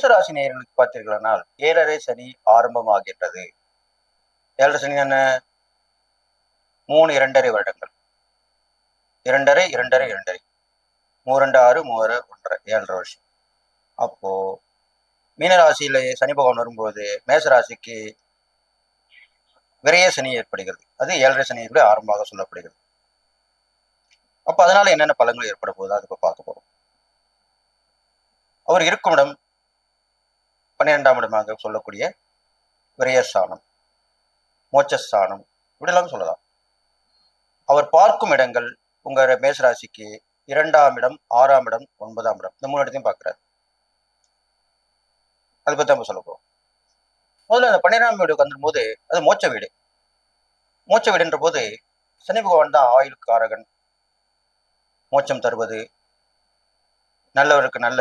மேசராசி நேயர்களுக்கு பார்த்தீர்களானால் ஏழரை சனி ஆரம்பமாகின்றது. ஏழரை சனி என்ன? மூணு இரண்டரை வருடங்கள். இரண்டரை இரண்டரை இரண்டரை. மூரண்டு ஆறு மூவரை ஒன்றரை ஏழரை வருஷம். அப்போ மீனராசியில சனி பகவான் வரும்போது மேசராசிக்கு விரைய சனி ஏற்படுகிறது. அது ஏழரை சனியுடைய ஆரம்பமாக சொல்லப்படுகிறது. அப்ப அதனால என்னென்ன பலங்கள் ஏற்பட போகுது? அது இப்ப பார்க்க போறோம். அவர் இருக்கும் இடம் பன்னிரெண்டாம் இடமாக சொல்லக்கூடிய விரயஸ்தானம் மோட்சஸ்தானம் இப்படிலாம் சொல்லலாம். அவர் பார்க்கும் இடங்கள் உங்க மேசராசிக்கு இரண்டாம் இடம் ஆறாம் இடம் ஒன்பதாம் இடம். இந்த மூணு இடத்தையும் பார்க்கிறார். அதை பத்தி நம்ம சொல்ல போகிறோம் முதல்ல அந்த பன்னிரெண்டாம் வீடு வந்துடும் போது அது மோட்ச வீடு. மோட்ச வீடுன்ற போது சனி பகவான் தான் ஆயுள் காரகன் மோட்சம் தருவது நல்லவருக்கு நல்ல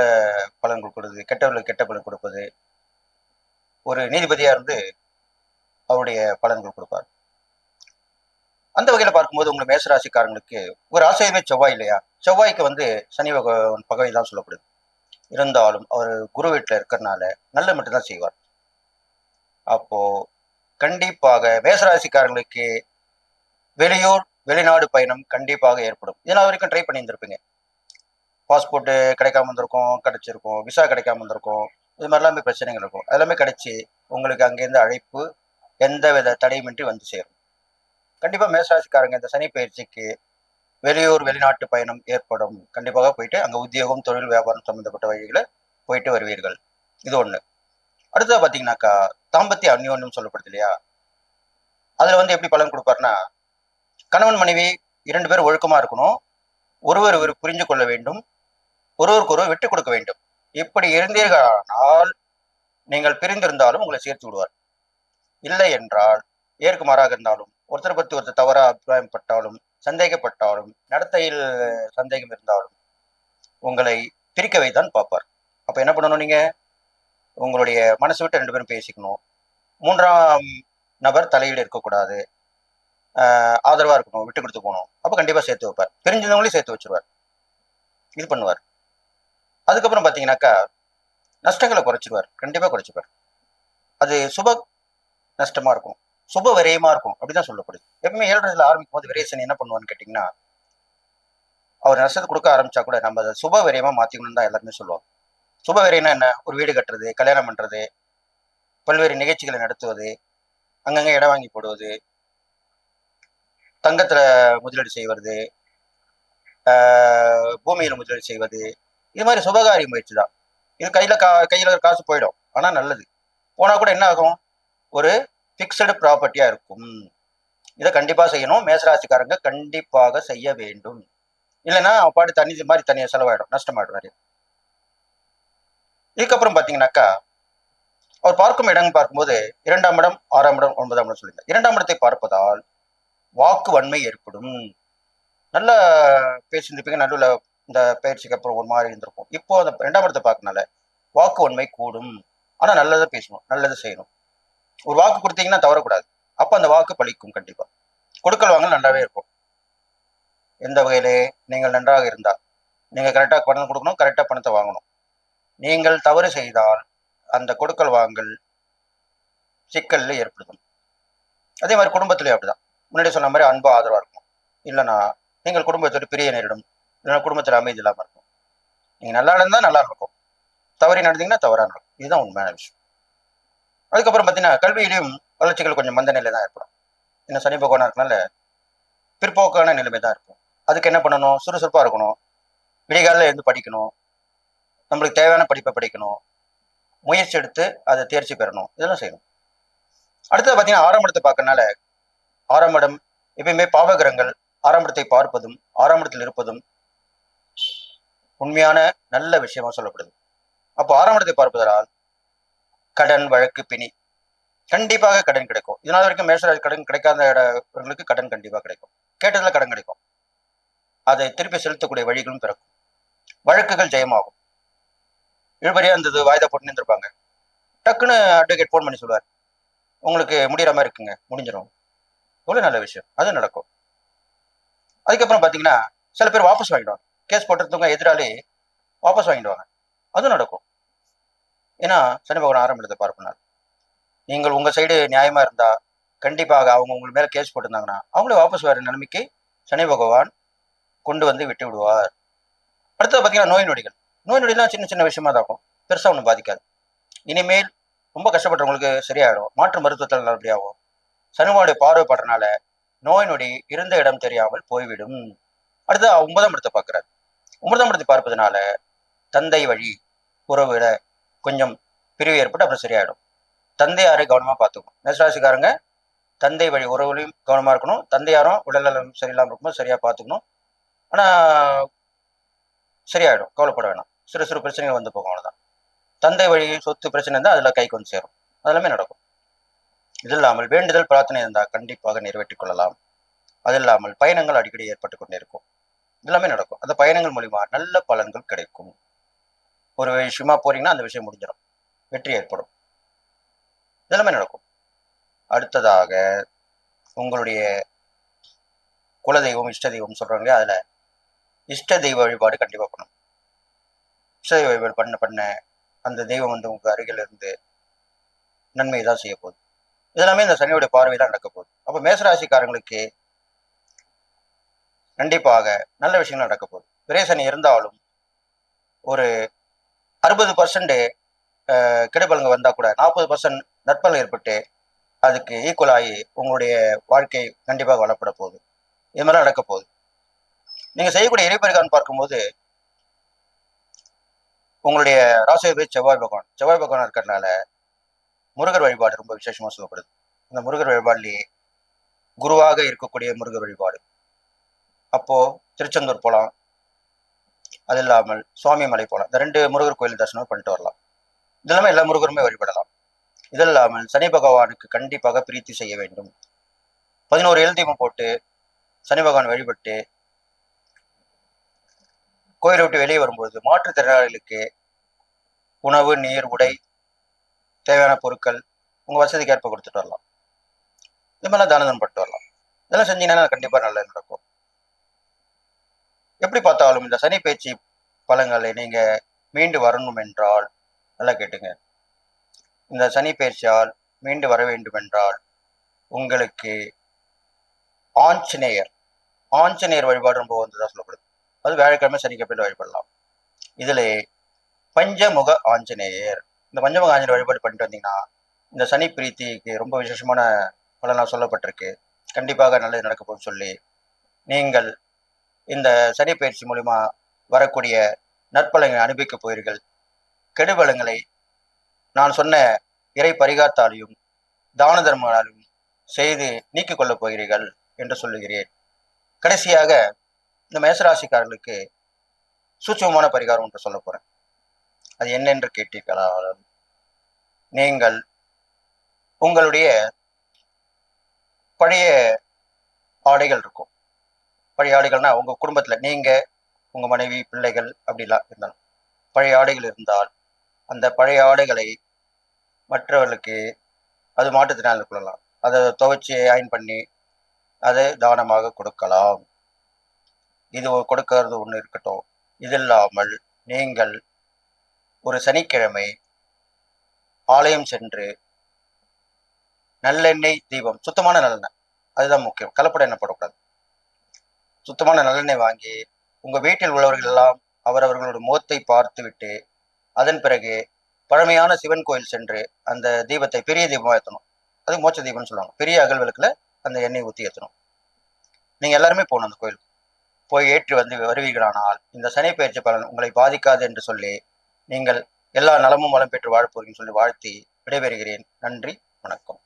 பலன் கொடுக்கிறது கெட்டவர்களுக்கு கெட்ட பலன் கொடுப்பது ஒரு நீதிபதியா இருந்து அவருடைய பலன்கள் கொடுப்பார். அந்த வகையில பார்க்கும்போது உங்களை மேசராசிக்காரங்களுக்கு ஒரு ஆசிரியமே செவ்வாய் இல்லையா? செவ்வாய்க்கு வந்து சனி பகவான் பகவை தான் சொல்லப்படுது. இருந்தாலும் அவர் குரு வீட்டில் இருக்கிறனால நல்ல மட்டும்தான் செய்வார். அப்போ கண்டிப்பாக மேசராசிக்காரங்களுக்கு வெளியூர் வெளிநாடு பயணம் கண்டிப்பாக ஏற்படும். இதனால் வரைக்கும் ட்ரை பண்ணி இருந்திருப்பீங்க பாஸ்போர்ட்டு கிடைக்காம இருந்திருக்கும் கிடைச்சிருக்கும் விசா கிடைக்காம இருந்திருக்கும் இது மாதிரிலாமே பிரச்சனைகள் இருக்கும். அதெல்லாமே கிடைச்சி உங்களுக்கு அங்கேருந்து அழைப்பு எந்த வித தடையுமின்றி வந்து சேரும். கண்டிப்பாக மேசராசிக்காரங்க இந்த சனி பயிற்சிக்கு வெளியூர் வெளிநாட்டு பயணம் ஏற்படும். கண்டிப்பாக போயிட்டு அங்கே உத்தியோகம் தொழில் வியாபாரம் சம்மந்தப்பட்ட வழிகளை போயிட்டு வருவீர்கள். இது ஒன்று அடுத்தது பார்த்தீங்கன்னாக்கா தாம்பத்திய அந்யோன்யம் சொல்லப்படுது இல்லையா? அதில் வந்து எப்படி பலன் கொடுப்பாருன்னா கணவன் மனைவி இரண்டு பேரும் ஒழுக்கமாக இருக்கணும். ஒருவர் ஒரு புரிஞ்சு கொள்ள வேண்டும். ஒருவருக்கு ஒருவர் விட்டு கொடுக்க வேண்டும். இப்படி இருந்தீர்களானால் நீங்கள் பிரிந்திருந்தாலும் உங்களை சேர்த்து விடுவார். இல்லை என்றால் ஏற்குமாறாக இருந்தாலும் ஒருத்தர் பற்றி ஒருத்தர் தவறாக அபிப்பிராயப்பட்டாலும் சந்தேகப்பட்டாலும் நடத்தையில் சந்தேகம் இருந்தாலும் உங்களை பிரிக்கவை தான் பார்ப்பார். அப்போ என்ன பண்ணணும் நீங்கள் உங்களுடைய மனசு விட்டு ரெண்டு பேரும் பேசிக்கணும். மூன்றாம் நபர் தலையீடு இருக்கக்கூடாது. ஆதரவாக இருக்கணும் விட்டு கொடுத்து போகணும். அப்போ கண்டிப்பாக சேர்த்து வைப்பார். பிரிஞ்சவங்களையும் சேர்த்து வச்சிருவார். இது பண்ணுவார். அதுக்கப்புறம் பார்த்தீங்கன்னாக்கா நஷ்டங்களை குறைச்சிடுவார் கண்டிப்பாக குறைச்சிப்பார். அது சுப நஷ்டமா இருக்கும். சுப விரயமாக இருக்கும். அப்படிதான் சொல்லப்படுது. எப்பவுமே ஏழரைல ஆரம்பிக்கும் போது விரேசன் என்ன பண்ணுவான்னு கேட்டிங்கன்னா அவர் நஷ்டத்தை கொடுக்க ஆரம்பிச்சா கூட நம்ம அதை சுப விரயமாக மாத்திக்கணும்னு தான் எல்லாருமே சொல்லுவாங்க. சுப விரயம்னா என்ன? ஒரு வீடு கட்டுறது கல்யாணம் பண்றது பல்வேறு நிகழ்ச்சிகளை நடத்துவது அங்கங்கே இடம் வாங்கி போடுவது தங்கத்தில் முதலீடு செய்வது பூமியில் முதலீடு செய்வது இது மாதிரி சுபகாரிய முயற்சி தான். இது கையில கா கையில ஒரு காசு போயிடும். ஆனா நல்லது. போனா கூட என்ன ஆகும்? ஒரு ஃபிக்ஸடு ப்ராப்பர்ட்டியா இருக்கும். இதை கண்டிப்பா செய்யணும். மேசராசிக்காரங்க கண்டிப்பாக செய்ய வேண்டும். இல்லைன்னா அவன் பாட்டு தண்ணி இது மாதிரி தனியாக செலவாயிடும். நஷ்டமாயிடும் நிறைய இதுக்கப்புறம் பாத்தீங்கன்னாக்கா அவர் பார்க்கும் இடம் பார்க்கும்போது இரண்டாம் இடம் ஆறாம் இடம் ஒன்பதாம் இடம் சொல்லியிருந்தார். இரண்டாம் இடத்தை பார்ப்பதால் வாக்கு வன்மை ஏற்படும். நல்லா பேசியிருந்திருப்பீங்க. நடுவில் இந்த பயிற்சிக்கு அப்புறம் ஒரு மாதிரி இருந்திருக்கும். இப்போ அந்த ரெண்டாம் இடத்தை பார்க்கனால வாக்கு உண்மை கூடும். ஆனா நல்லதை பேசணும் நல்லதை செய்யணும். ஒரு வாக்கு கொடுத்தீங்கன்னா தவறக்கூடாது. அப்ப அந்த வாக்கு பலிக்கும் கண்டிப்பாக கொடுக்கல் வாங்கல் நல்லாவே இருக்கும். எந்த வகையிலே நீங்கள் நன்றாக இருந்தால் நீங்க கரெக்டா பணம் கொடுக்கணும் கரெக்டா பணத்தை வாங்கணும். நீங்கள் தவறு செய்தால் அந்த கொடுக்கல் வாங்கல் சிக்கல்ல ஏற்படுத்தும். அதே மாதிரி குடும்பத்திலேயே அப்படிதான். முன்னாடி சொன்ன மாதிரி அன்பு ஆதரவா இருக்கும். இல்லைன்னா நீங்கள் குடும்பத்தோட பிரிய நேரிடும். குடும்பத்தில் அமைதி இல்லாமல் இருக்கும். நீங்க நல்லா இருந்தால் நல்லா இருக்கும் தவறி நடந்தீங்கன்னா தவறா நடக்கும். இதுதான் உண்மையான விஷயம். அதுக்கப்புறம் பார்த்தீங்கன்னா கல்வியிலையும் வளர்ச்சிகள் கொஞ்சம் மந்த நிலை தான் ஏற்படும். இன்னும் சனி பகவானா இருக்கனால பிற்போக்கான நிலைமை தான் இருக்கும். அதுக்கு என்ன பண்ணணும்? சுறுசுறுப்பாக இருக்கணும். விடிகாலில் இருந்து படிக்கணும். நம்மளுக்கு தேவையான படிப்பை படிக்கணும். முயற்சி எடுத்து அதை தேர்ச்சி பெறணும். இதெல்லாம் செய்யணும். அடுத்தது பார்த்தீங்கன்னா ஆறாம் இடத்தை பார்க்கறனால ஆறாம் இடம் எப்பயுமே பாவகிரங்கள் ஆறாம் இடத்தை பார்ப்பதும் ஆறாம் இடத்தில் இருப்பதும் உண்மையான நல்ல விஷயமா சொல்லப்படுது. அப்போ ஆறாம் இடத்தை பார்ப்பதால் கடன் வழக்கு பிணி கண்டிப்பாக கடன் கிடைக்கும். இதனால் வரைக்கும் மேஷராஜ் கடன் கிடைக்காத இடங்களுக்கு கடன் கண்டிப்பாக கிடைக்கும். கேட்டதில் கடன் கிடைக்கும். அதை திருப்பி செலுத்தக்கூடிய வழிகளும் பிறக்கும். வழக்குகள் ஜெயமாகும். இழுபறியா இருந்தது வாய்தா போட்டுன்னு இருந்திருப்பாங்க. டக்குன்னு அட்வொகேட் ஃபோன் பண்ணி சொல்லுவார். உங்களுக்கு முடிகிற மாதிரி இருக்குங்க முடிஞ்சிடும். எவ்வளோ நல்ல விஷயம். அது நடக்கும். அதுக்கப்புறம் பார்த்தீங்கன்னா சில பேர் வாபஸ் வாங்கிடுவாங்க. கேஸ் போட்டிருந்தவங்க எதிராளி வாபஸ் வாங்கிடுவாங்க. அதுவும் நடக்கும். ஏன்னா சனி பகவான் ஆறாம் இடத்தை பார்ப்பனார் நீங்கள் உங்கள் சைடு நியாயமாக இருந்தால் கண்டிப்பாக அவங்க உங்கள் மேலே கேஸ் போட்டிருந்தாங்கன்னா அவங்களே வாபஸ் வர நிலைமைக்கு சனி பகவான் கொண்டு வந்து விட்டு விடுவார். அடுத்தது பார்த்தீங்கன்னா நோய் நொடிகள். நோய் நொடிலாம் சின்ன சின்ன விஷயமா தான் இருக்கும். பெருசாக ஒன்றும் பாதிக்காது. இனிமேல் ரொம்ப கஷ்டப்பட்டவங்களுக்கு சரியாயிடும். மாற்று மருத்துவத்தில் நல்லபடியாகும் சனிமாவுடைய பார்வை நோய் நொடி இருந்த இடம் தெரியாமல் போய்விடும். அடுத்து ஒன்பதாம் இடத்தை பார்க்குறாரு. ஒன்பதாம் இடத்தை பார்ப்பதனால தந்தை வழி உறவுல கொஞ்சம் பிரிவு ஏற்பட்டு அப்புறம் சரியாயிடும். தந்தையாரை கவனமாக பார்த்துக்கணும். மேசராசிக்காரங்க தந்தை வழி உறவுலையும் கவனமாக இருக்கணும். தந்தையாரும் உடல்நலம் சரியில்லாமல் இருக்கும்போது சரியாக பார்த்துக்கணும். ஆனால் சரியாயிடும். கவலைப்பட வேணாம். சிறு சிறு பிரச்சனைகள் வந்து போகும் அவ்வளோதான் தந்தை வழி சொத்து பிரச்சனை இருந்தால் அதில் கைக்கு வந்து சேரும். அதெல்லாமே நடக்கும். இது இல்லாமல் வேண்டுதல் பிரார்த்தனை இருந்தால் கண்டிப்பாக நிறைவேற்றிக் கொள்ளலாம். அது இல்லாமல் பயணங்கள் அடிக்கடி ஏற்பட்டு கொண்டே இருக்கும். எல்லாமே நடக்கும். அந்த பயணங்கள் மூலிமா நல்ல பலன்கள் கிடைக்கும். ஒரு விஷயமா போறீங்கன்னா அந்த விஷயம் முடிஞ்சிடும் வெற்றி ஏற்படும். இதெல்லாமே நடக்கும். அடுத்ததாக உங்களுடைய குலதெய்வம் இஷ்ட தெய்வம் சொல்றாங்க. அதுல இஷ்ட தெய்வ வழிபாடு கண்டிப்பா பண்ணணும். இஷ்ட தெய்வ வழிபாடு பண்ண பண்ண அந்த தெய்வம் வந்து உங்க அருகில் இருந்து நன்மை தான் செய்ய போகுது. இதெல்லாமே இந்த சனியோட பார்வை தான் நடக்க போகுது. அப்போ மேசராசிக்காரங்களுக்கு கண்டிப்பாக நல்ல விஷயங்கள் நடக்க போகுது. விரை இருந்தாலும் ஒரு அறுபது பர்சன்ட் கெடுபலங்க வந்தால் கூட நாற்பது பர்சன்ட் நற்பலன் ஏற்பட்டு அதுக்கு ஈக்குவல் ஆகி உங்களுடைய வாழ்க்கை கண்டிப்பாக வளப்பட போகுது. இது மாதிரிலாம் நடக்க போகுது. நீங்கள் செய்யக்கூடிய இறைப்பரிகாரம் பார்க்கும்போது உங்களுடைய ராசிபதி செவ்வாய் பகவான் செவ்வாய் பகவான் இருக்கிறதுனால முருகர் வழிபாடு ரொம்ப விசேஷமாக சொல்லப்படுது. இந்த முருகர் வழிபாடுலேயே குருவாக இருக்கக்கூடிய முருகர் வழிபாடு. அப்போ திருச்செந்தூர் போகலாம் அது இல்லாமல் சுவாமி மலை போகலாம் இந்த ரெண்டு முருகர் கோயில் தரிசனம் பண்ணிட்டு வரலாம். இதெல்லாமே எல்லா முருகருமே வழிபடலாம். இது இல்லாமல் சனி பகவானுக்கு கண்டிப்பாக பிரீத்தி செய்ய வேண்டும். பதினோரு எழுதியமும் போட்டு சனி பகவான் வழிபட்டு கோயிலை விட்டு வெளியே வரும்போது மாற்றுத்திறனாளிகளுக்கு உணவு நீர் உடை தேவையான பொருட்கள் உங்கள் வசதிக்கு ஏற்ப கொடுத்துட்டு வரலாம். இது மாதிரிலாம் தானதம் பட்டு வரலாம். இதெல்லாம் செஞ்சீங்கன்னா கண்டிப்பாக நல்லது நடக்கும். எப்படி பார்த்தாலும் இந்த சனி பேச்சு பலங்களை நீங்க மீண்டு வரணும் என்றால் நல்லா கேட்டுங்க. இந்த சனி பேச்சால் மீண்டு வர வேண்டும் என்றால் உங்களுக்கு ஆஞ்சநேயர் ஆஞ்சநேயர் வழிபாடு ரொம்ப வந்துதான் சொல்லப்படுது. அது வியாழக்கிழமை சனிக்கிழமை வழிபடலாம். இதுல பஞ்சமுக ஆஞ்சநேயர் இந்த பஞ்சமுக ஆஞ்சநேயர் வழிபாடு பண்ணிட்டு வந்தீங்கன்னா இந்த சனி பிரீத்திக்கு ரொம்ப விசேஷமான பலனாக சொல்லப்பட்டிருக்கு. கண்டிப்பாக நல்லது நடக்க போகுன்னு சொல்லி நீங்கள் இந்த சனி பயிற்சி மூலிமா வரக்கூடிய நற்பலங்களை அனுபவிக்க போகிறீர்கள். கெடுபலங்களை நான் சொன்ன இறை பரிகாரத்தாலையும் தான தர்மங்களாலும் செய்து நீக்கிக் கொள்ளப் போகிறீர்கள் என்று சொல்லுகிறேன். கடைசியாக இந்த மேசராசிக்காரர்களுக்கு சூட்சமான பரிகாரம் என்று சொல்ல போகிறேன் அது என்னென்று கேட்டீர்களா? நீங்கள் உங்களுடைய பழைய ஆடைகள் இருக்கும். பழைய ஆடைகள்னா உங்க குடும்பத்துல நீங்க உங்க மனைவி பிள்ளைகள் அப்படிலாம் இருந்தாலும் பழைய ஆடைகள் இருந்தால் அந்த பழைய ஆடைகளை மற்றவர்களுக்கு அது மாற்றுத்திறனாளி கொள்ளலாம். அதை துவைச்சி அயன் பண்ணி அதை தானமாக கொடுக்கலாம். இது கொடுக்கறது ஒன்று இருக்கட்டும். இது இல்லாமல் நீங்கள் ஒரு சனிக்கிழமை ஆலயம் சென்று நல்லெண்ணெய் தீபம் சுத்தமான நல்லெண்ணெய். அதுதான் முக்கியம். கலப்படம் எண்ணெய் போடக்கூடாது. சுத்தமான நல்லெண்ணெய் வாங்கி உங்க வீட்டில் உள்ளவர்கள் எல்லாம் அவரவர்களோட முகத்தை பார்த்து விட்டு அதன் பிறகு பழமையான சிவன் கோயில் சென்று அந்த தீபத்தை பெரிய தீபமாக ஏற்றணும் அது மோட்ச தீபம்னு சொல்லுவாங்க. பெரிய அகல் விளக்குல அந்த எண்ணெய் ஊற்றி ஏற்றணும் நீங்க எல்லாருமே போகணும் அந்த கோயிலுக்கு. போய் ஏற்றி வந்து வருவீர்களானால் இந்த சனி பயிற்சி பலன் உங்களை பாதிக்காது என்று சொல்லி நீங்கள் எல்லா நலமும் வளம் பெற்று வாழப்போறீங்கன்னு சொல்லி வாழ்த்தி விடைபெறுகிறேன். நன்றி வணக்கம்.